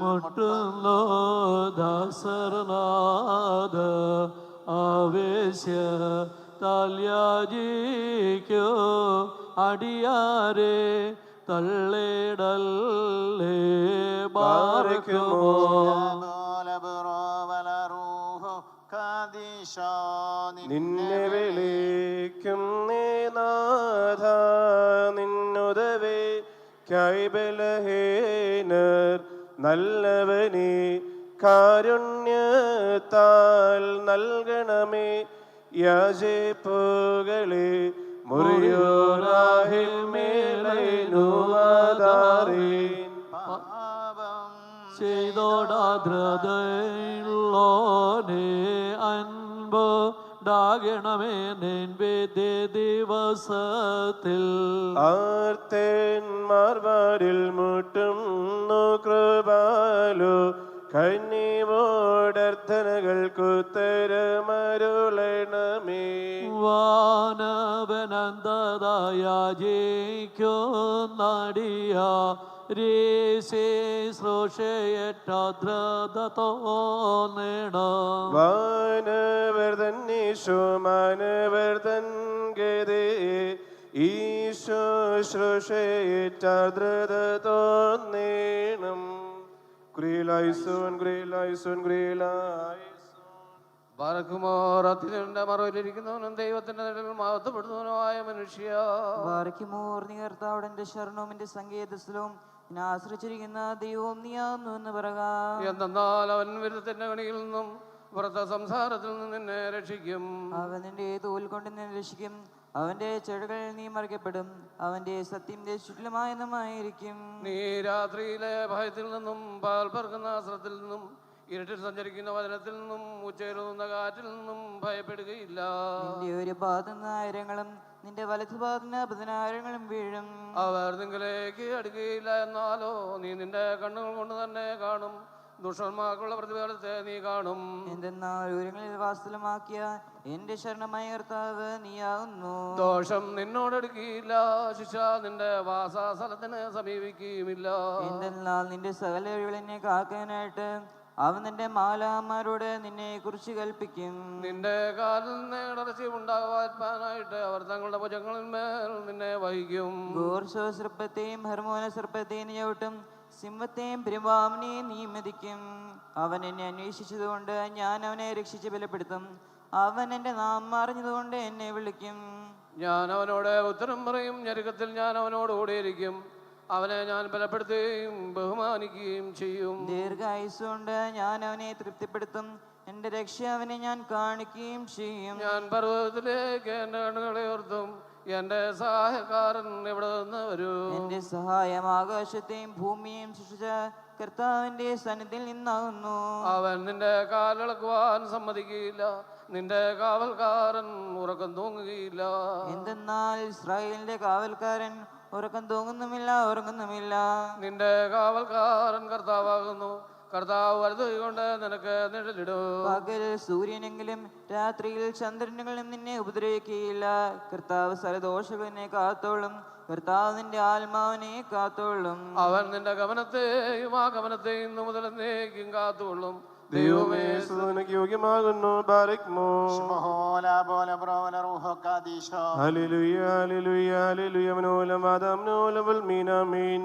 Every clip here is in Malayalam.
മുട്ടുന്നു ദാസർനാഥ ആവേശ്യ താല്യാജിക്കോ അടിയാരെ തള്ളിടല്ലേ ബാറക്കുമോ? നിന്നെ വിളിക്കും നാഥ നിന്നുദവേ കൈബലഹീനർ നല്ലവനെ കാരുണ്യത്താൽ നൽകണമേ. യാചിപ്പുകളെ മുറിയോരാഹിൽ മേലൈനുവാദാറീൻ ചെയ്തോടാദ്രതയുള്ളോനെ അൻപ് ഡാകണമേ നിൻ വിദ്യ ദിവസത്തിൽ. ആർത്തേന്മാർവാരിൽ മുട്ടും കൃപാലു കന്നിവോടർത്ഥനകൾക്കുത്തരമരുളണമേ വാനവനന്ദതായ ജയിക്കോ ശ്രോഷയേറ്റാദ്രത തോന്നണം വാനവർ തന്നീശോ മാനവർ തൻ ഗതേ ഈശോ ശ്രുഷയേറ്റാദ്രത തോന്നേണം ഗ്രീലായിസോൻ ഗ്രീലായിസോൻ ഗ്രീലായിസോൻ പറക്കുമോർ അത്യുണ്ട മറവിലിരിക്കുന്നവനും ദൈവത്തിന്റെ നിഴലിൽ മഹത്വപ്പെടുന്നവനുമായ മനുഷ്യ. വാരയ്ക്കുമോർ നീ കർത്താവിന്റെ ശരണവും എന്റെ സങ്കേതസ്ഥലവും ഞാൻ ആശ്രയിച്ചിരിക്കുന്ന ദൈവം നീയാവുന്നു എന്ന് പറക എന്തെന്നാൽ അവൻ വിരുദ്ധത്തിന്റെ കണിയിൽ നിന്നും പുറത്തെ സംസാരത്തിൽ നിന്ന് നിന്നെ രക്ഷിക്കും. അവൻ നിന്റെ തോൽ കൊണ്ട് നിന്നെ രക്ഷിക്കും. അവന്റെ ചെടുകൾ നീ മറിക്കപ്പെടും അവന്റെ സത്യന്റെ ചുറ്റിലുമായതുമായിരിക്കും നീ രാത്രിയിലെ ഭയത്തിൽ നിന്നും പാൽ പറക്കുന്ന ആശ്രത്തിൽ നിന്നും ഇരുട്ടിൽ സഞ്ചരിക്കുന്ന വചനത്തിൽ നിന്നും ഉച്ചയിലുന്ന കാറ്റിൽ നിന്നും ഭയപ്പെടുകയില്ല. നിന്റെ ഒരു പാതനായിരങ്ങളും ആയിരങ്ങളും നിന്റെ വലതുഭാഗത്തിന് പതിനായിരങ്ങളും വീഴും. അവർ നിങ്ങളിലേക്ക് അടുക്കുകയില്ല എന്നാലോ നീ നിന്റെ കണ്ണുകൾ കൊണ്ട് തന്നെ കാണും. ദുഷ്ടന്മാർക്കുള്ള പ്രതിഫലത്തെ നീ കാണും. എന്തെന്നാൽ ഉയരങ്ങളിൽ വാസ്തലമാക്കിയ എന്റെ ശരണമായ കർത്താവ് നീയാകുന്നു. ദോഷം നിന്നോടടുക്കിയില്ല ശിക്ഷ നിന്റെ വാസാസ്ഥലത്തിന് സമീപിക്കുകയുമില്ല. എന്തെന്നാൽ നിന്റെ സകല ഒഴിവിൽ എന്നെ കാക്കാനായിട്ട് അവൻ നിന്റെ മാലാമാരോട് നിന്നെ കുറിച്ച് കൽപ്പിക്കും. നിന്റെ കാലിൽ ഇടർച്ച അവർ തങ്ങളുടെ ഭുജങ്ങളിന്മേൽ നിന്നെ വഹിക്കും. സർപ്പത്തെയും ഹർമോന സർപ്പത്തെയും ചവിട്ടും സിംഹത്തെയും പെരുമ്പാവിനെയും നിയമതിക്കും അവൻ എന്നെ അന്വേഷിച്ചതുകൊണ്ട് ഞാൻ അവനെ രക്ഷിച്ച് ബലപ്പെടുത്തും. അവൻ എന്റെ നാമം അറിഞ്ഞതുകൊണ്ട് എന്നെ വിളിക്കും. ഞാൻ അവനോട് ഉത്തരം പറയും. ഞെരുക്കത്തിൽ ഞാൻ അവനോട് കൂടിയിരിക്കും. അവനെ ഞാൻ ബലപ്പെടുത്തുകയും ബഹുമാനിക്കുകയും ചെയ്യും. ദീർഘായുസുകൊണ്ട് ഞാൻ അവനെ തൃപ്തിപ്പെടുത്തും. എന്റെ രക്ഷ അവനെ ഞാൻ കാണിക്കുകയും ചെയ്യും. ഞാൻ പർവതത്തിലേക്ക് എന്റെ കണ്ണുകളെ ഓർത്തും എന്റെ സഹായക്കാരൻ ഇവിടെ നിന്ന് വരൂ. എന്റെ സഹായം ആകാശത്തെയും ഭൂമിയെയും സൃഷ്ടിച്ച കർത്താവിന്റെ സന്നിധിയിൽ നിന്നാകുന്നു. അവൻ നിന്റെ കാലിളക്കുവാൻ സമ്മതിക്കുകയില്ല. നിന്റെ കാവൽക്കാരൻ ഉറക്കം തൂങ്ങുകയില്ല. എന്തെന്നാൽ ഇസ്രായേലിന്റെ കാവൽക്കാരൻ ഉറക്കം തൂങ്ങുന്നുമില്ല ഉറങ്ങുന്നുമില്ല. നിന്റെ കാവൽക്കാരൻ കർത്താവാകുന്നു. കർത്താവ് വലുത് കൊണ്ട് നിനക്ക് നിഴലിടും. പകൽ സൂര്യനെങ്കിലും രാത്രിയിൽ ചന്ദ്രനുകളും നിന്നെ ഉപദ്രവിക്കുകയില്ല കർത്താവ് സരദോഷകനെ കാത്തോളും. കർത്താവ് നിന്റെ ആത്മാവിനെ കാത്തോളും. അവൻ നിന്റെ ഗമനത്തെയും ആ ഗമനത്തെയും എന്നേക്കും കാത്തുകൊള്ളും. ദൈവമേ സുതനക്ക് യോഗ്യമാകുന്നു. ബാരക്മോ. ഹല്ലേലൂയ ഹല്ലേലൂയ ഹല്ലേലൂയ. മനോലം ആദാം നോലം മീനാമീൻ.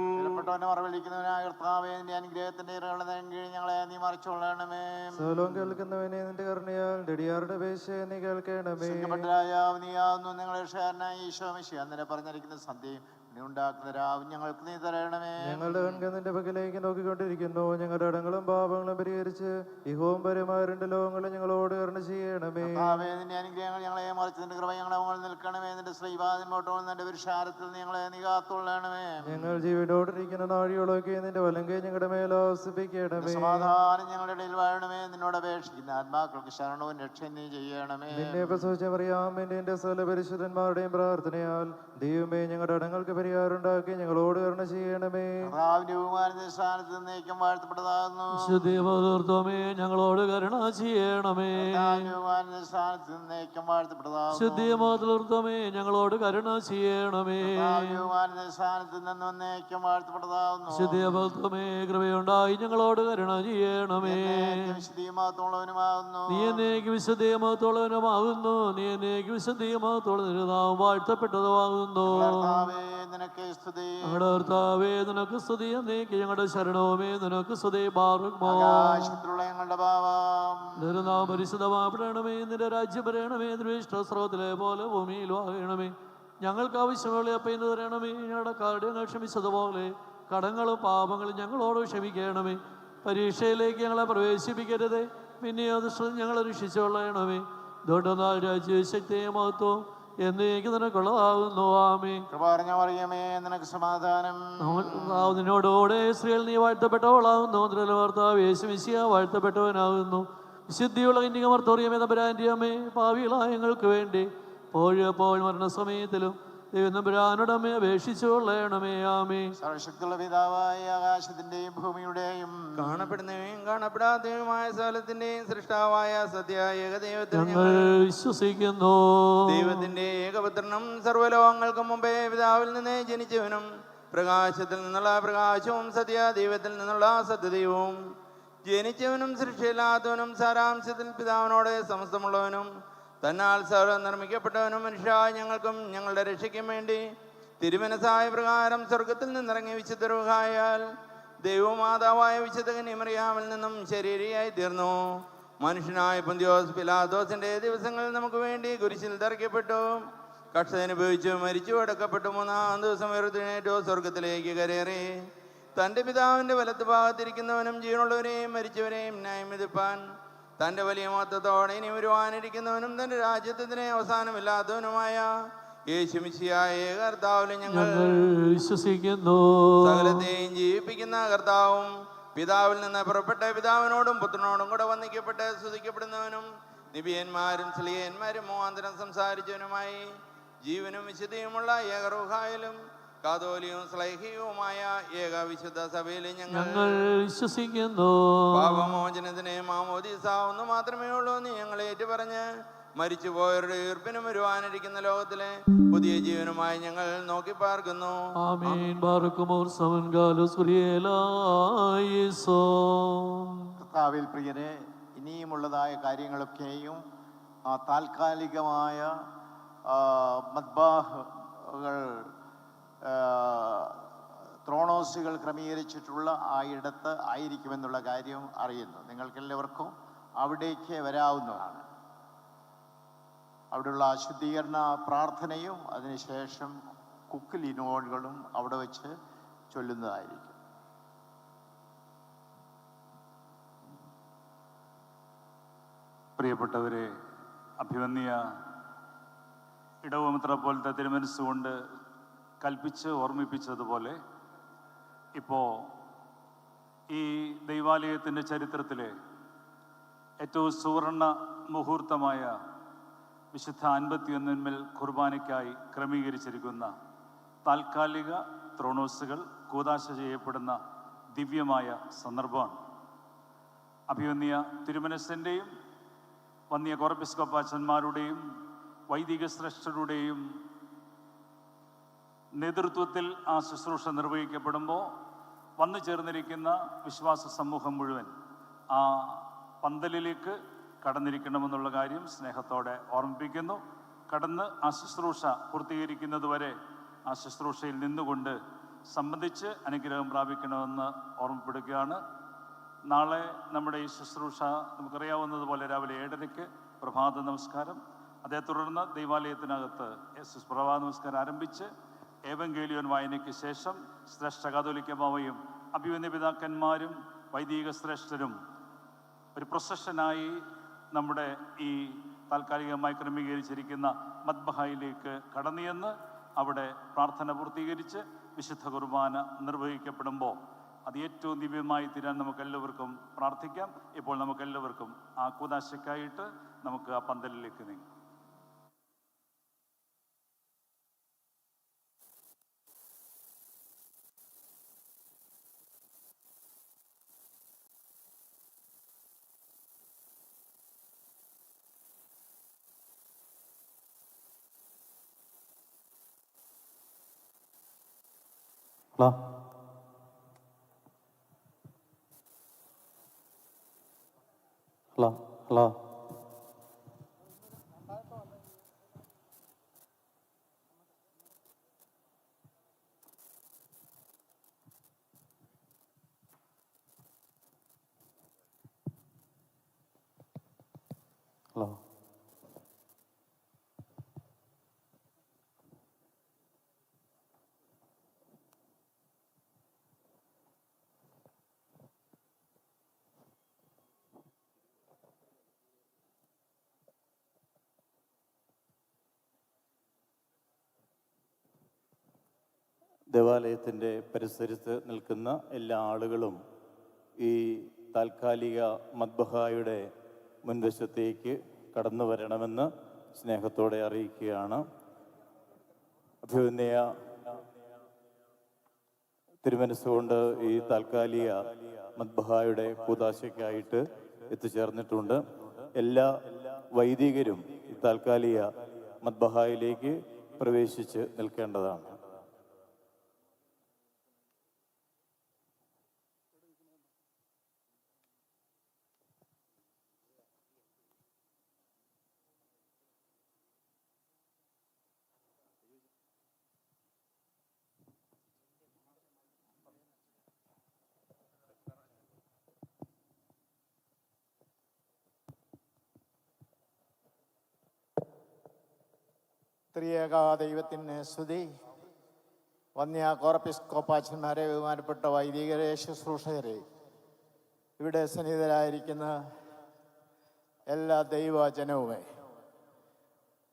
മറവിളിക്കുന്നവനായ കർത്താവേ നിന്റെ അനുഗ്രഹത്തിന്റെ ഇറകളുടെ കീഴിൽ ഞങ്ങളെ നീ മറിച്ചുകൊള്ളണമേ. സകലവും കേൾക്കുന്നവനെ നിന്റെ കരുണയാൽ നെടിയാറുടെ പേശ നീ കേൾക്കണമേ. രാജാവ് ആവുന്നു നിങ്ങളെ ഷേറിനായി ഈശോ മിശി അന്നേരം പറഞ്ഞിരിക്കുന്ന സന്ധ്യയും നീ ഉണ്ടാക്കുന്ന രാവും ഞങ്ങൾക്ക് നീ തരണമേ. ഞങ്ങളുടെ കൺകൾ നിന്റെ പക്കലേക്ക് നോക്കിക്കൊണ്ടിരിക്കുന്നു. ഞങ്ങളുടെ ഇടങ്ങളും പാപങ്ങളും പരിഹരിച്ച് ഇഹവും പരമായ രണ്ട് ലോകങ്ങളും ഞങ്ങളോട് കരുണ ചെയ്യണമേ. നിന്റെ അനുഗ്രഹങ്ങൾ ഞങ്ങളെ മറിച്ചതിന്റെ കൃപ ഞങ്ങളെ മുകളിൽ നിൽക്കണമേ. നിന്റെ ശ്രീവാദിമോട്ടോ നിന്റെ വിഷാരത്തിൽ ഞങ്ങളെ നീ കാത്തുകൊള്ളണമേ. ഞങ്ങൾ ജീവിതോടിരിക്കുന്ന നാഴികളൊക്കെ നിന്റെ വലങ്കെ ഞങ്ങളുടെ മേൽ ആവസിപ്പിക്കണമേ സമാധാനം ഞങ്ങളുടെ ഇടയിൽ വാഴണമേ. നിന്നോട് അപേക്ഷിക്കുന്ന ആത്മാക്കൾക്ക് ശരണവും രക്ഷയും നീ ചെയ്യണമേ. നിന്നെ പ്രസവിച്ച പറയാം എന്റെ സകല പരിശുദ്ധന്മാരുടെയും പ്രാർത്ഥനയാൽ ദൈവമേ ഞങ്ങളുടെ അടങ്ങൾക്ക് പരിഹാരമുണ്ടാക്കി ഞങ്ങളോട് കരുണ ചെയ്യണമേ. കർത്താവിന്റെ ബഹുമാനത്തിന്റെ സ്ഥാനത്ത് നീക്കം വാഴ്ത്തപ്പെട്ടതാകുന്നു ഞങ്ങളോട് കരുണ ചെയ്യണമേ. കർത്താവിന്റെ ബഹുമാനത്തിന്റെ സ്ഥാനത്ത് നീക്കം വാഴ്ത്തപ്പെട്ടതാകുന്നു ഞങ്ങളോട് കരുണ ചെയ്യണമേ. കർത്താവിന്റെ ബഹുമാനത്തിന്റെ സ്ഥാനത്ത് നിന്ന് നീക്കം വാഴ്ത്തപ്പെട്ടതാകുന്നു കൃപയുണ്ടായി ഞങ്ങളോട് കരുണ ചെയ്യണമേ. വിശദീയമാത്തോളവനുമാകുന്നു നീ എന്നേക്ക് വിശുദ്ധിമത്തോളവനുമാകുന്നു നീ എന്നേക്ക് വിശുദ്ധിമത്തോളം വാഴ്ത്തപ്പെട്ടതുമാകുന്നു. കർത്താവേ നിനക്ക് സ്തുതി. ഞങ്ങളുടെ കർത്താവേ നിനക്ക് സ്തുതി എന്നേക്ക് ഞങ്ങളുടെ ശരണവുമേ നിനക്ക് സ്തുതി. ബാറുമോ ആകാശത്തിലുള്ള ഞങ്ങളുടെ ഭാവം നിരുനാം പരിശുദ്ധമാപ്പെടണമേ നിന്റെ രാജ്യം വരണമേ പോലെ ഭൂമിയിൽ വാഴണമേ. ഞങ്ങൾക്ക് ആവശ്യമുള്ള അപ്പം ഇന്ന് തരണമേ ഞങ്ങളുടെ കാര്യങ്ങൾ ക്ഷമിച്ചതുപോലെ കടങ്ങളും പാപങ്ങളും ഞങ്ങളോട് ക്ഷമിക്കണമേ. പരീക്ഷയിലേക്ക് ഞങ്ങളെ പ്രവേശിപ്പിക്കരുതേ. പിന്നെ അത് ഞങ്ങളെ രക്ഷിച്ചുകൊള്ളണമേ. കൊള്ളയണമേ രാജ്യ ശക്തിയെ മഹത്വം എന്നേക്ക് നിനക്കുള്ളതാകുന്നു ആമേ കൃപാർഞ്ഞ മറിയമേ നിനക്ക് സമാധാനം. നിന്നോടുകൂടെ സ്ത്രീകൾ നീ വാഴ്ത്തപ്പെട്ടവളാകുന്നു ഭർത്താവ് യേശുമിശിയ വാഴ്ത്തപ്പെട്ടവനാകുന്നു വിശുദ്ധിയുള്ള കന്യകമർത്തോറിയമേ തമ്പരാന്റെ അമ്മേ ഭാവികളായ ഞങ്ങൾക്ക് വേണ്ടി. പോഴപ്പോൾ മരണസമയത്തിലും ദൈവനമ്പുരാനോടമ്മേ അപേക്ഷിച്ചു കൊള്ളണമേ ആമേ സർവശക്തിയുള്ള പിതാവായ ആകാശത്തിന്റെയും ഭൂമിയുടെയും കാണപ്പെടുന്നവയും കാണപ്പെടാത്തവയുമായ സ്ഥലത്തിന്റെയും സൃഷ്ടാവായ സത്യായ ഏകദൈവത്തിൽ വിശ്വസിക്കുന്നു. ദൈവത്തിന്റെ ഏകപുത്രനും സർവലോകങ്ങൾക്കും മുമ്പേ പിതാവിൽ നിന്നേ ജനിച്ചവനും പ്രകാശത്തിൽ നിന്നുള്ള പ്രകാശവും സത്യ ദൈവത്തിൽ നിന്നുള്ള സത്യദൈവവും. ജനിച്ചവനും സൃഷ്ടിയില്ലാത്തവനും സാരാംശത്തിൽ പിതാവിനോട് സമസ്തമുള്ളവനും തന്നാൽ സർവം നിർമ്മിക്കപ്പെട്ടവനും മനുഷ്യ ഞങ്ങൾക്കും ഞങ്ങളുടെ രക്ഷയ്ക്കും വേണ്ടി തിരുമനസായ പ്രകാരം സ്വർഗത്തിൽ നിന്നിറങ്ങിയ വിശുദ്ധരുഹായാൽ ദൈവമാതാവായ വിശുദ്ധ കന്യമറിയാമിൽ നിന്നും ശരീരിയായി തീർന്നു. മനുഷ്യനായ പന്തിയോസ് പിലാദോസിന്റെ ദിവസങ്ങളിൽ നമുക്ക് വേണ്ടി കുരിശിൽ തറയ്ക്കപ്പെട്ടു കഷ്ടതനുഭവിച്ചു മരിച്ചു അടക്കപ്പെട്ടു. മൂന്നാം ദിവസം ഉയർത്തിനേറ്റോ സ്വർഗത്തിലേക്ക് കരേറി തന്റെ പിതാവിന്റെ വലത്ത് ഭാഗത്തിരിക്കുന്നവനും ജീവനുള്ളവരെയും മരിച്ചവരെയും ന്യായം വിധിപ്പാൻ തന്റെ വലിയ മഹത്വത്തോടെ ഇനി വരുവാനിരിക്കുന്നവനും തന്റെ രാജ്യത്തിന് അവസാനമില്ലാത്തവനുമായ യേശുമിശിയായ കർത്താവിലും ഞങ്ങൾ ഞങ്ങൾ വിശ്വസിക്കുന്നു. സകലത്തെയും ജീവിപ്പിക്കുന്ന കർത്താവും പിതാവിൽ നിന്ന് പുറപ്പെട്ട പിതാവിനോടും പുത്രനോടും കൂടെ വന്ദിക്കപ്പെട്ട് സ്തുതിക്കപ്പെടുന്നവനും നിബിയന്മാരും സ്ലിയന്മാരും മോഹാന്തരം സംസാരിച്ചവനുമായി ജീവനും വിശുദ്ധിയുമുള്ള ഏകറുഹായാലും കാതോലിയും സ്ലൈഹിയുമായ ഏക വിശുദ്ധ സഭയിൽ ഞങ്ങൾ വിശ്വസിക്കുന്നു. പാപമോചനത്തിന് മാമോദീസ ഒന്ന് മാത്രമേ ഉള്ളൂ എന്ന് ഞങ്ങൾ ഏറ്റുപറഞ്ഞ് മരിച്ചുപോയവരുടെ ഈർപ്പിനും വരുവാനിരിക്കുന്ന ലോകത്തിലെ പുതിയ ജീവനുമായി ഞങ്ങൾ നോക്കി പാർക്കുന്നു. ആമീൻ. ബാർക്കുമോർ കർത്താവിൽ പ്രിയരെ ഇനിയുമുള്ളതായ കാര്യങ്ങളൊക്കെയും ആ, താൽക്കാലികമായ മദ്ബാഹുകൾ ത്രോണോസുകൾ ക്രമീകരിച്ചിട്ടുള്ള ആ ഇടത്ത് ആയിരിക്കുമെന്നുള്ള കാര്യം അറിയുന്നു. നിങ്ങൾക്കെല്ലാവർക്കും അവിടേക്ക് വരാവുന്നതാണ്. അവിടെയുള്ള ശുദ്ധീകരണ പ്രാർത്ഥനയും അതിനുശേഷം കുക്കിലിനോളുകളും അവിടെ വെച്ച് ചൊല്ലുന്നതായിരിക്കും. പ്രിയപ്പെട്ടവരെ അഭിമന്യ ഇടവമിത്ര പോലത്തെ തിരുമനസ്സുകൊണ്ട് കൽപ്പിച്ച് ഓർമ്മിപ്പിച്ചതുപോലെ ഇപ്പോൾ ഈ ദൈവാലയത്തിന്റെ ചരിത്രത്തിലെ ഏറ്റവും സുവർണ മുഹൂർത്തമായ വിശുദ്ധ അൻപത്തിയൊന്നിന്മേൽ കുർബാനയ്ക്കായി ക്രമീകരിച്ചിരിക്കുന്ന താൽക്കാലിക ത്രോണോസുകൾ കൂതാശ ചെയ്യപ്പെടുന്ന ദിവ്യമായ സന്ദർഭമാണ്. അഭിവന്യ തിരുമനസിന്റെയും വന്നിയ കോർപ്പിസ്കോപ്പാച്ചന്മാരുടെയും വൈദിക ശ്രേഷ്ഠരുടെയും നേതൃത്വത്തിൽ ആ ശുശ്രൂഷ നിർവഹിക്കപ്പെടുമ്പോൾ വന്നു ചേർന്നിരിക്കുന്ന വിശ്വാസ സമൂഹം മുഴുവൻ ആ പന്തലിലേക്ക് കടന്നിരിക്കണമെന്നുള്ള കാര്യം സ്നേഹത്തോടെ ഓർമ്മിപ്പിക്കുന്നു. കടന്ന് ആ ശുശ്രൂഷ പൂർത്തീകരിക്കുന്നതുവരെ ആ ശുശ്രൂഷയിൽ നിന്നുകൊണ്ട് സംബന്ധിച്ച് അനുഗ്രഹം പ്രാപിക്കണമെന്ന് ഓർമ്മപ്പെടുകയാണ്. നാളെ നമ്മുടെ ഈ ശുശ്രൂഷ നമുക്കറിയാവുന്നതുപോലെ രാവിലെ ഏഴരയ്ക്ക് പ്രഭാത നമസ്കാരം. അതേ തുടർന്ന് ദൈവാലയത്തിനകത്ത് പ്രഭാത നമസ്കാരം ആരംഭിച്ച് ഏവങ്കേലിയോൻ വായനയ്ക്ക് ശേഷം ശ്രേഷ്ഠ കാതോലിക്ക ബാവയും അഭിമന്യ പിതാക്കന്മാരും വൈദിക ശ്രേഷ്ഠരും ഒരു പ്രൊസഷനായി നമ്മുടെ ഈ താൽക്കാലികമായി ക്രമീകരിച്ചിരിക്കുന്ന മദ്ബഹായിലേക്ക് കടന്നിയെന്ന് അവിടെ പ്രാർത്ഥന പൂർത്തീകരിച്ച് വിശുദ്ധ കുർബാന നിർവഹിക്കപ്പെടുമ്പോൾ അത് ഏറ്റവും ദിവ്യമായി തീരാൻ നമുക്ക് എല്ലാവർക്കും പ്രാർത്ഥിക്കാം. ഇപ്പോൾ നമുക്ക് എല്ലാവർക്കും ആ കൂതാശയ്ക്കായിട്ട് നമുക്ക് ആ പന്തലിലേക്ക് നീങ്ങാം. Hello hello hello. ദേവാലയത്തിന്റെ പരിസരത്ത് നിൽക്കുന്ന എല്ലാ ആളുകളും ഈ താൽക്കാലിക മദ്ബഹായുടെ മുൻവശത്തേക്ക് കടന്നു വരണമെന്ന് സ്നേഹത്തോടെ അറിയിക്കുകയാണ്. അഭിവന്യ തിരുമനസ്സുകൊണ്ട് ഈ താൽക്കാലിക മദ്ബഹായുടെ കൂതാശയ്ക്കായിട്ട് എത്തിച്ചേർന്നിട്ടുണ്ട്. എല്ലാ വൈദികരും ഈ താൽക്കാലിക മദ്ബഹായിലേക്ക് പ്രവേശിച്ച് നിൽക്കേണ്ടതാണ്. ത്രിയേക ദൈവത്തിന് സ്തുതി. വന്യ കോറപ്പിസ്കോപ്പാച്ചന്മാരെ ബഹുമാനപ്പെട്ട വൈദികരെ ശുശ്രൂഷകരെ ഇവിടെ സന്നിഹിതരായിരിക്കുന്ന എല്ലാ ദൈവജനവുമേ.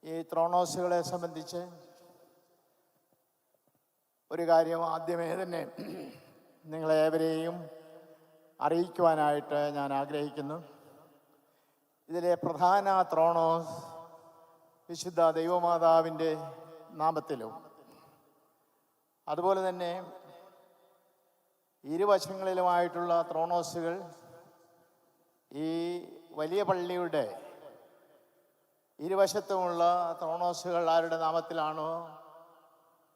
ഈ ത്രോണോസുകളെ സംബന്ധിച്ച് ഒരു കാര്യം ആദ്യമേ തന്നെ നിങ്ങളേവരെയും അറിയിക്കുവാനായിട്ട് ഞാൻ ആഗ്രഹിക്കുന്നു. ഇതിലെ പ്രധാന ത്രോണോസ് വിശുദ്ധ ദൈവമാതാവിന്റെ നാമത്തിലും. അതുപോലെ തന്നെ ഇരുവശങ്ങളിലുമായിട്ടുള്ള ത്രോണോസുകൾ ഈ വലിയ പള്ളിയുടെ ഇരുവശത്തുമുള്ള ത്രോണോസുകൾ ആരുടെ നാമത്തിലാണോ?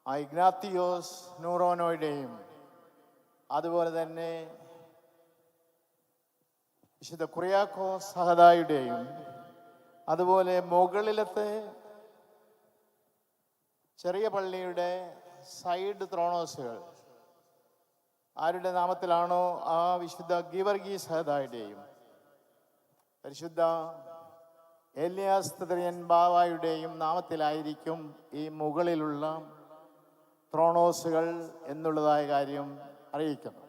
ആ ഇഗ്നാത്തിയോസ് നൂറോനോയുടെയും അതുപോലെ തന്നെ വിശുദ്ധ കുറിയാക്കോ സഹദായുടെയും അതുപോലെ മുകളിലത്തെ ചെറിയ പള്ളിയുടെ സൈഡ് ത്രോണോസുകൾ. ആരുടെ നാമത്തിലാണോ ആ വിശുദ്ധ ഗീവർഗീ സഹദായുടെയും പരിശുദ്ധ ഏലിയാസ്തരിയൻ ബാവായുടെയും നാമത്തിലായിരിക്കും ഈ മുകളിലുള്ള ത്രോണോസുകൾ എന്നുള്ളതായ കാര്യം അറിയിക്കുന്നു.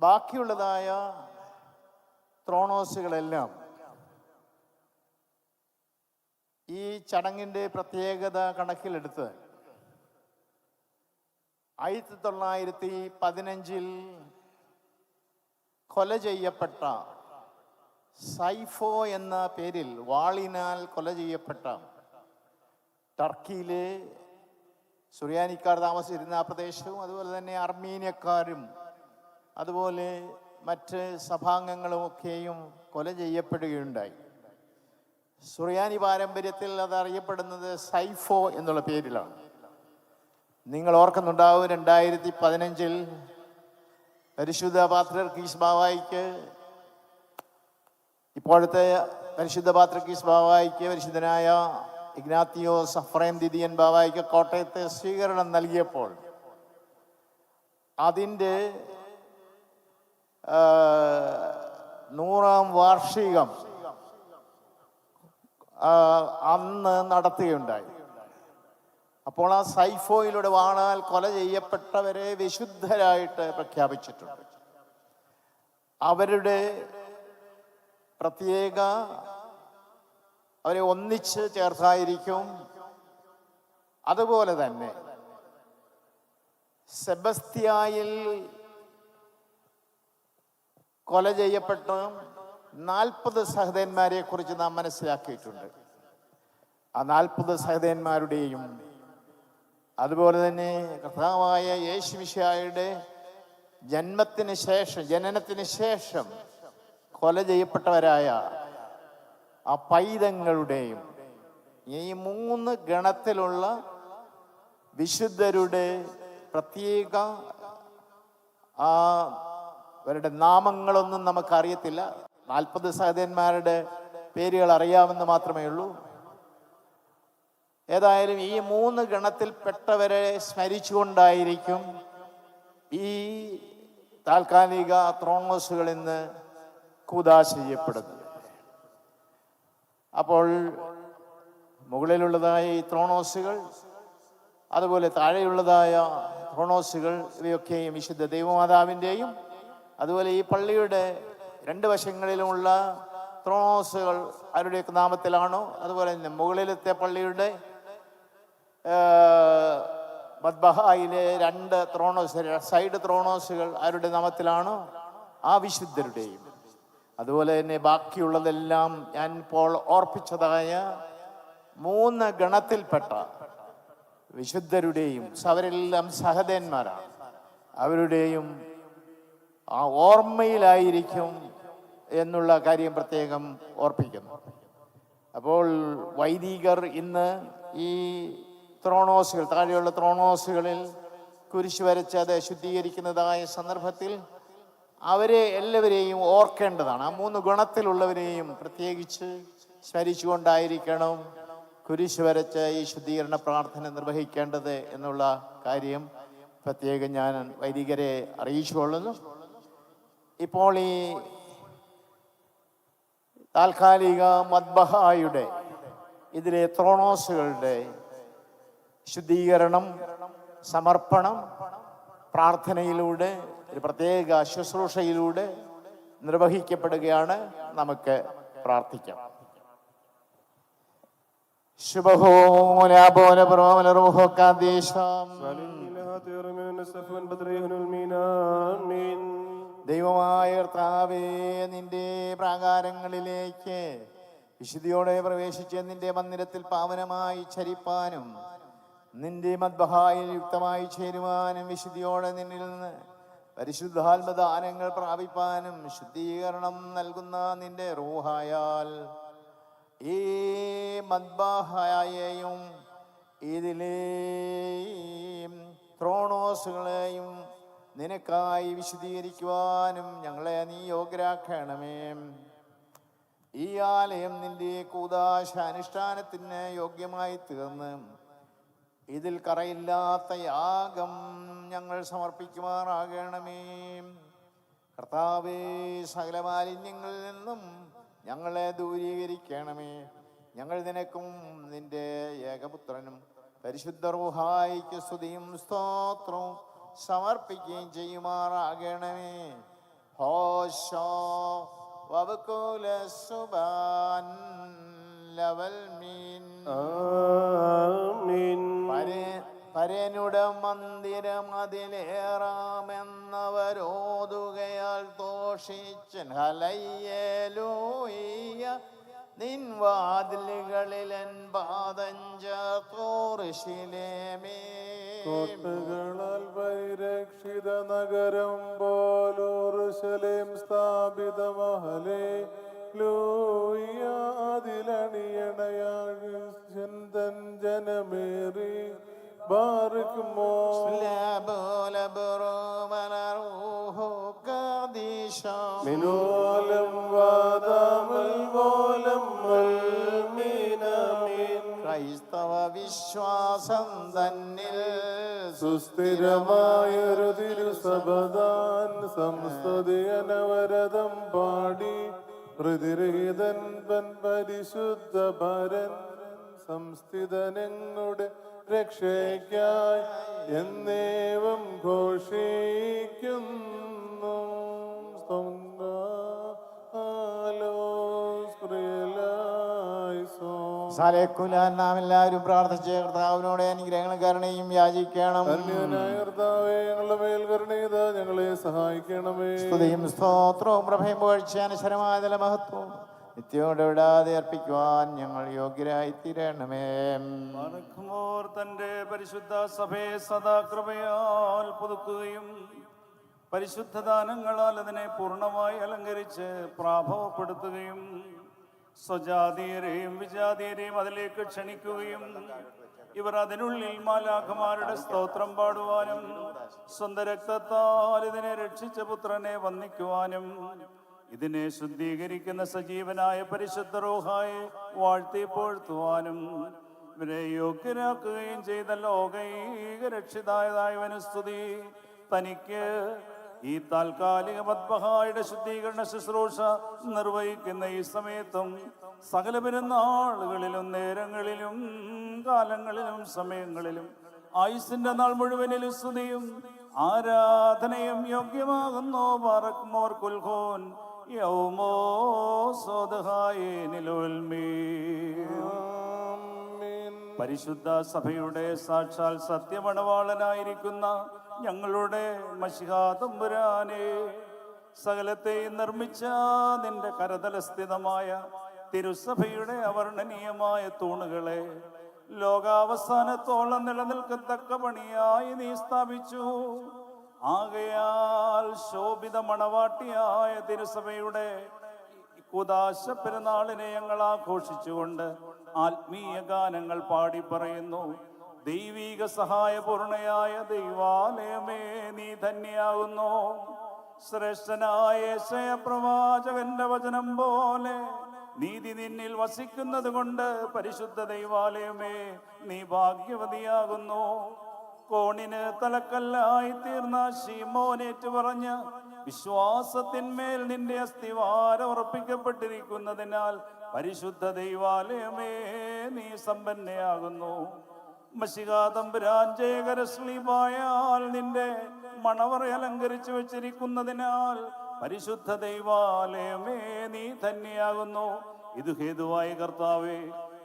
ബാക്കിയുള്ളതായ ത്രോണോസുകളെല്ലാം ഈ ചടങ്ങിന്റെ പ്രത്യേകത കണക്കിലെടുത്ത് ആയിരത്തി തൊള്ളായിരത്തി പതിനഞ്ചിൽ കൊല ചെയ്യപ്പെട്ട സൈഫോ എന്ന പേരിൽ വാളിനാൽ കൊല ചെയ്യപ്പെട്ട ടർക്കിയിലെ സുറിയാനിക്കാർ താമസിച്ചിരുന്ന ആ പ്രദേശവും അതുപോലെ തന്നെ അർമീനിയക്കാരും അതുപോലെ മറ്റ് സഭാംഗങ്ങളും ഒക്കെയും കൊല ചെയ്യപ്പെടുകയുണ്ടായി. സുറിയാനി പാരമ്പര്യത്തിൽ അത് അറിയപ്പെടുന്നത് സൈഫോ എന്നുള്ള പേരിലാണ്. നിങ്ങൾ ഓർക്കുന്നുണ്ടാവും രണ്ടായിരത്തി പതിനഞ്ചിൽ പരിശുദ്ധ പാത്രർക്കീസ് ബാവായിക്ക് ഇപ്പോഴത്തെ പരിശുദ്ധ പാത്ര കീസ് ബാവായിക്ക് പരിശുദ്ധനായ ഇഗ്നാത്തിയോ സഫ്രൈം ദിദിയൻ ബാവായിക്ക് കോട്ടയത്തെ സ്വീകരണം നൽകിയപ്പോൾ അതിന്റെ നൂറാം വാർഷികം അന്ന് നടത്തുകയുണ്ടായി. അപ്പോൾ ആ സൈഫോയിലൂടെ വാണാൽ കൊല ചെയ്യപ്പെട്ടവരെ വിശുദ്ധരായിട്ട് പ്രഖ്യാപിച്ചിട്ടുണ്ട്. അവരുടെ പ്രത്യേക അവരെ ഒന്നിച്ച് ചേർത്തായിരിക്കും. അതുപോലെ തന്നെ സെബസ്തിയായിൽ കൊല ചെയ്യപ്പെട്ട നാൽപ്പത് സഹതന്മാരെ കുറിച്ച് നാം മനസ്സിലാക്കിയിട്ടുണ്ട്. ആ നാൽപ്പത് സഹതന്മാരുടെയും അതുപോലെ തന്നെ കർത്താവായ യേശുമിശായുടെ ജന്മത്തിന് ശേഷം ജനനത്തിന് ശേഷം കൊല ചെയ്യപ്പെട്ടവരായ ആ പൈതങ്ങളുടെയും ഈ മൂന്ന് ഗണത്തിലുള്ള വിശുദ്ധരുടെ പ്രത്യേക ആ അവരുടെ നാമങ്ങളൊന്നും നമുക്കറിയത്തില്ല. നാൽപ്പത് സഹോദരന്മാരുടെ പേരുകൾ അറിയാമെന്ന് മാത്രമേ ഉള്ളൂ. ഏതായാലും ഈ മൂന്ന് ഗണത്തിൽപ്പെട്ടവരെ സ്മരിച്ചുകൊണ്ടായിരിക്കും ഈ താൽക്കാലിക ത്രോണോസുകൾ ഇന്ന് കൂതാശ ചെയ്യപ്പെടുന്നത്. അപ്പോൾ മുകളിലുള്ളതായ ഈ ത്രോണോസുകൾ അതുപോലെ താഴെയുള്ളതായ ത്രോണോസുകൾ ഇവയൊക്കെയും വിശുദ്ധ ദൈവമാതാവിന്റെയും അതുപോലെ ഈ പള്ളിയുടെ രണ്ട് വശങ്ങളിലുമുള്ള ത്രോസുകൾ ആരുടെയൊക്കെ നാമത്തിലാണോ. അതുപോലെ തന്നെ മുകളിലത്തെ പള്ളിയുടെ മദ്ബഹായിലെ രണ്ട് ത്രോണോസ് സൈഡ് ത്രോണോസുകൾ ആരുടെ നാമത്തിലാണോ ആ വിശുദ്ധരുടെയും. അതുപോലെ തന്നെ ബാക്കിയുള്ളതെല്ലാം ഞാൻ ഇപ്പോൾ ഓർപ്പിച്ചതായ മൂന്ന് ഗണത്തിൽപ്പെട്ട വിശുദ്ധരുടെയും അവരെല്ലാം സഹദേന്മാരാണ്. അവരുടെയും ആ ഓർമ്മയിലായിരിക്കും എന്നുള്ള കാര്യം പ്രത്യേകം ഓർപ്പിക്കുന്നു. അപ്പോൾ വൈദികർ ഇന്ന് ഈ ത്രോണോസുകൾ താഴെയുള്ള ത്രോണോസുകളിൽ കുരിശ് വരച്ച് അത് ശുദ്ധീകരിക്കുന്നതായ സന്ദർഭത്തിൽ അവരെ എല്ലാവരെയും ഓർക്കേണ്ടതാണ്. ആ മൂന്ന് ഗുണത്തിലുള്ളവരെയും പ്രത്യേകിച്ച് സ്മരിച്ചുകൊണ്ടായിരിക്കണം കുരിശ് വരച്ച് ഈ ശുദ്ധീകരണ പ്രാർത്ഥന നിർവഹിക്കേണ്ടത് എന്നുള്ള കാര്യം പ്രത്യേകം ഞാൻ വൈദികരെ അറിയിച്ചുകൊള്ളുന്നു. ഇപ്പോൾ ഈ താൽക്കാലിക മദ്ബഹായുടെ ഇതിലെ ത്രോണോസുകളുടെ ശുദ്ധീകരണം സമർപ്പണം പ്രാർത്ഥനയിലൂടെ ഒരു പ്രത്യേക ശുശ്രൂഷയിലൂടെ നിർവഹിക്കപ്പെടുകയാണ് നമുക്ക് പ്രാർത്ഥിക്കാം. ശുഭഹോമലപുരമലറൂഹോക്കാദേശം ദൈവമായ കർത്താവേ നിന്റെ പ്രാകാരങ്ങളിലേക്ക് വിശുദ്ധിയോടെ പ്രവേശിച്ച് നിന്റെ മന്ദിരത്തിൽ പാവനമായി ചരിപ്പാനും നിന്റെ മദ്ബഹായിൽ യുക്തമായി ചേരുവാനും വിശുദ്ധിയോടെ നിന്നിൽ നിന്ന് പരിശുദ്ധാത്മദാനങ്ങൾ പ്രാപിപ്പാനും ശുദ്ധീകരണം നൽകുന്ന നിന്റെ റൂഹായാൽ ഈ മദ്ബഹായെയും ഇതിലേയും ത്രോണോസുകളെയും നിനക്കായി വിശദീകരിക്കുവാനും ഞങ്ങളെ നീ യോഗ്യരാക്കണമേ. ഈ ആലയം നിന്റെ കൂതാശ അനുഷ്ഠാനത്തിന് യോഗ്യമായി തീർന്ന് ഇതിൽ കറയില്ലാത്ത യാഗം ഞങ്ങൾ സമർപ്പിക്കുമാറാകണമേ. കർത്താവേ സകല മാലിന്യങ്ങളിൽ നിന്നും ഞങ്ങളെ ദൂരീകരിക്കണമേ. ഞങ്ങൾ നിനക്കും നിന്റെ ഏകപുത്രനും പരിശുദ്ധ റൂഹായിക്ക് സ്തുതിയും സ്തോത്രവും സമർപ്പിക്കുകയും ചെയ്യുമാറാകണമേ. ഹോശോ വവകുല സുബാൻ ലവൽ മീൻ. പരേ- പരനുടെ മന്ദിരം അതിലേറാമെന്നവരോതുകയാൽ തോഷിച്ചൻ. ഹലയ്യലൂയ നിൻ വാതിലുകളിലൻ പാദഞ്ച തോറിശിലേമേ. കോട്ടകളാൽ പരിരക്ഷിത നഗരം പോലോർശലേം സ്ഥാപിത മഹലേ ലോയാതിലണിയണയാഴ്ചൻ ജനമേറി ബാർക്കുമോ മിനോലം വാദാമൽ ക്രൈസ്തവ വിശ്വാസം തന്നിൽ സുസ്ഥിരമായൊരു തിരുസഭതാൻ സംസ്തുതി അനവരതം പാടി പ്രതിരഹിതൻ പൻ പരിശുദ്ധ ഭരൻ സംസ്ഥിതനങ്ങളുടെ രക്ഷയ്ക്കായി എന്നേവം ഘോഷിക്കുന്നു. നാം എല്ലാവരും പ്രാർത്ഥിച്ച് കർത്താവിനോട് അനുഗ്രഹങ്ങൾ കരുണയും യാചിക്കണം. ഞങ്ങളെ സഹായിക്കണമേ. സ്തുതിയും സ്തോത്രവും പ്രഭയും നില മഹത്വവും നിത്യോടെ വിടാതെ അർപ്പിക്കുവാൻ ഞങ്ങൾ യോഗ്യരായി തീരണമേ മറക്കുമോർ തന്റെ പരിശുദ്ധ സഭയെ സദാ കൃപയാൽ പുതുക്കുകയും പരിശുദ്ധ ദാനങ്ങളാൽ അതിനെ പൂർണമായി അലങ്കരിച്ച് പ്രാഭവപ്പെടുത്തുകയും സ്വജാതീയരെയും വിജാതീയരെയും അതിലേക്ക് ക്ഷണിക്കുകയും ഇവർ അതിനുള്ളിൽ മാലാഖമാരുടെ സ്തോത്രം പാടുവാനും സ്വന്തം രക്തത്താൽ ഇതിനെ രക്ഷിച്ച പുത്രനെ വന്ദിക്കുവാനും ഇതിനെ ശുദ്ധീകരിക്കുന്ന സജീവനായ പരിശുദ്ധ റോഹായെ വാഴ്ത്തി പോഴ്ത്തുവാനും ഇവരെ യോഗ്യരാക്കുകയും ചെയ്ത ലോകൈക രക്ഷിതായതായവനു സ്തുതി. തനിക്ക് ഈ താൽക്കാലിക മദ്ബഹായുടെ ശുദ്ധീകരണ ശുശ്രൂഷ നിർവഹിക്കുന്ന ഈ സമയത്തും സകല പെരുന്നാളുകളിലും നേരങ്ങളിലും കാലങ്ങളിലും സമയങ്ങളിലും ആയുസിന്റെ നാൾ മുഴുവനിലും സ്തുതിയും ആരാധനയും യോഗ്യമാകുന്നു. പറക്കുമോർ കുൽഹോൻ യൗമോ പരിശുദ്ധ സഭയുടെ സാക്ഷാൽ സത്യമണവാളനായിരിക്കുന്ന ഞങ്ങളുടെ മഷിഹാതമ്പുരാനെ സകലത്തെയും നിർമ്മിച്ച നിന്റെ കരതലസ്ഥിതമായ തിരുസഭയുടെ അവർണനീയമായ തൂണുകളെ ലോകാവസാനത്തോളം നിലനിൽക്കത്തക്ക പണിയായി നീ സ്ഥാപിച്ചു. ആകയാൽ ശോഭിത മണവാട്ടിയായ തിരുസഭയുടെ കുദാശ പെരുന്നാളിനെ ഞങ്ങൾ ആഘോഷിച്ചുകൊണ്ട് ആത്മീയ ഗാനങ്ങൾ പാടി പറയുന്നു. ദൈവീക സഹായപൂർണയായ ദൈവാലയമേ നീ ധന്യാകുന്നു ശ്രേഷ്ഠനായ പ്രവാചകന്റെ വചനം പോലെ നീതി നിന്നിൽ വസിക്കുന്നത് കൊണ്ട് പരിശുദ്ധ ദൈവാലയമേ നീ ഭാഗ്യവതിയാകുന്നു. കോണിന് തലക്കല്ലായി തീർന്ന ശീമോനേറ്റ് പറഞ്ഞ വിശ്വാസത്തിന്മേൽ നിന്റെ അസ്ഥിവാരം ഉറപ്പിക്കപ്പെട്ടിരിക്കുന്നതിനാൽ പരിശുദ്ധ ദൈവാലയമേ നീ സമ്പന്നയാകുന്നു. മഷികാതമ്പുരാൻ ജയകരശ്ലീപായാൽ നിന്റെ മണവറ അലങ്കരിച്ചു വെച്ചിരിക്കുന്നതിനാൽ പരിശുദ്ധ ദൈവാലയമേ നീ തന്നെയാകുന്നു. ഇത് ഹേതുവായ കർത്താവേ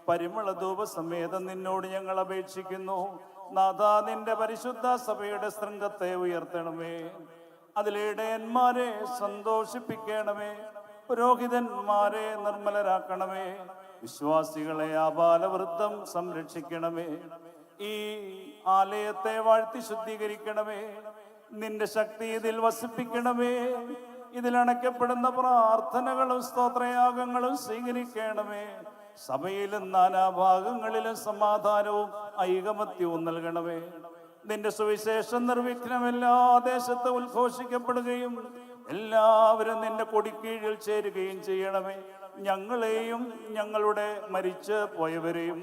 പരിമള ധൂപസമേതം നിന്നോട് ഞങ്ങൾ അപേക്ഷിക്കുന്നു. നാഥാ നിന്റെ പരിശുദ്ധ സഭയുടെ ശൃംഗത്തെ ഉയർത്തണമേ. അതിലിടയന്മാരെ സന്തോഷിപ്പിക്കണമേ. പുരോഹിതന്മാരെ നിർമ്മലരാക്കണമേ. വിശ്വാസികളെ ആബാലവൃദ്ധം സംരക്ഷിക്കണമേ. ഈ ആലയത്തെ വാഴ്ത്തി ശുദ്ധീകരിക്കണമേ. നിന്റെ ശക്തി ഇതിൽ വസിപ്പിക്കണമേ. ഇതിലണയ്ക്കപ്പെടുന്ന പ്രാർത്ഥനകളും സ്തോത്രയാഗങ്ങളും സ്വീകരിക്കണമേ. സഭയിലും നാനാഭാഗങ്ങളിലും സമാധാനവും ഐകമത്യവും നൽകണമേ. നിന്റെ സുവിശേഷം നിർവിഘ്നം എല്ലാ ദേശത്ത് ഉദ്ഘോഷിക്കപ്പെടുകയും എല്ലാവരും നിന്റെ കൊടിക്കീഴിൽ ചേരുകയും ചെയ്യണമേ. ഞങ്ങളെയും ഞങ്ങളുടെ മരിച്ചു പോയവരെയും